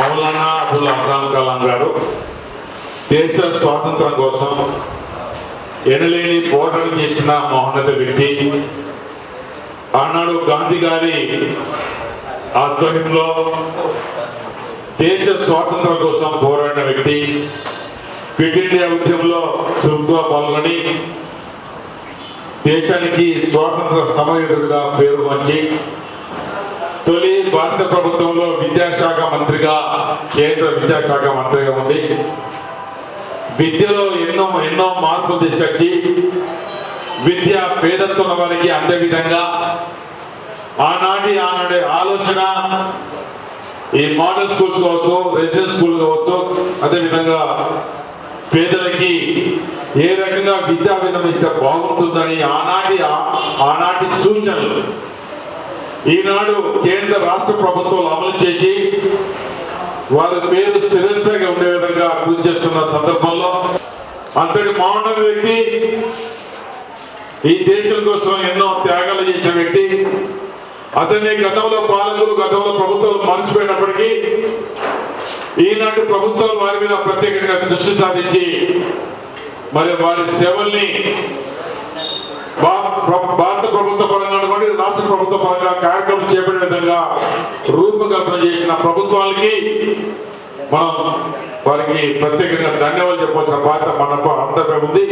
Maulana Abul Abram Kalam గారు దేశ స్వాతంత్రం కోసం ఎనలేని పోరాటం చేసిన మహోన్నత వ్యక్తి. ఆనాడు గాంధీ గారి ఆధ్వర్యంలో దేశ స్వాతంత్రం కోసం పోరాడిన వ్యక్తి క్విట్ ఇండియా ఉద్యమంలో చురుగ్గా పాల్గొని దేశానికి స్వాతంత్ర సమయుడుగా పేరు మంచి భారత ప్రభుత్వంలో విద్యాశాఖ మంత్రిగా కేంద్ర విద్యాశాఖ మంత్రిగా ఉంది. విద్యలో ఎన్నో ఎన్నో మార్పులు తీసుకొచ్చి విద్య పేదత్వం వారికి అందే విధంగా ఆనాటి ఆనాటి ఆలోచన ఈ మోడల్ స్కూల్స్ కావచ్చు రెసిడెన్స్ స్కూల్ కావచ్చు అదేవిధంగా పేదలకి ఏ రకంగా విద్యా విధానం ఇస్తే బాగుంటుందని ఆనాటి ఆనాటి సూచనలు ఈనాడు కేంద్ర రాష్ట్ర ప్రభుత్వాలు అమలు చేసి వారి పేరు స్థిరస్థాయిగా ఉండే విధంగా కృషి చేస్తున్న సందర్భంలో అంతటి మానవ వ్యక్తి ఈ దేశం కోసం ఎన్నో త్యాగాలు చేసిన వ్యక్తి. అతన్ని గతంలో పాలకులు గతంలో ప్రభుత్వాలు మర్చిపోయినప్పటికీ ఈనాటి ప్రభుత్వం వారి మీద ప్రత్యేకంగా దృష్టి సాధించి మరి వారి సేవల్ని భా- ప్ర- భారత ప్రభుత్వ పరంగా అనుకోండి రాష్ట్ర ప్రభుత్వ పరంగా కార్యక్రమం చేపట్టే విధంగా రూపకల్పన చేసిన ప్రభుత్వాలకి మనం వారికి ప్రత్యేకంగా ధన్యవాదాలు చెప్పాల్సిన బాధ్యత మన అంతపై ఉంది.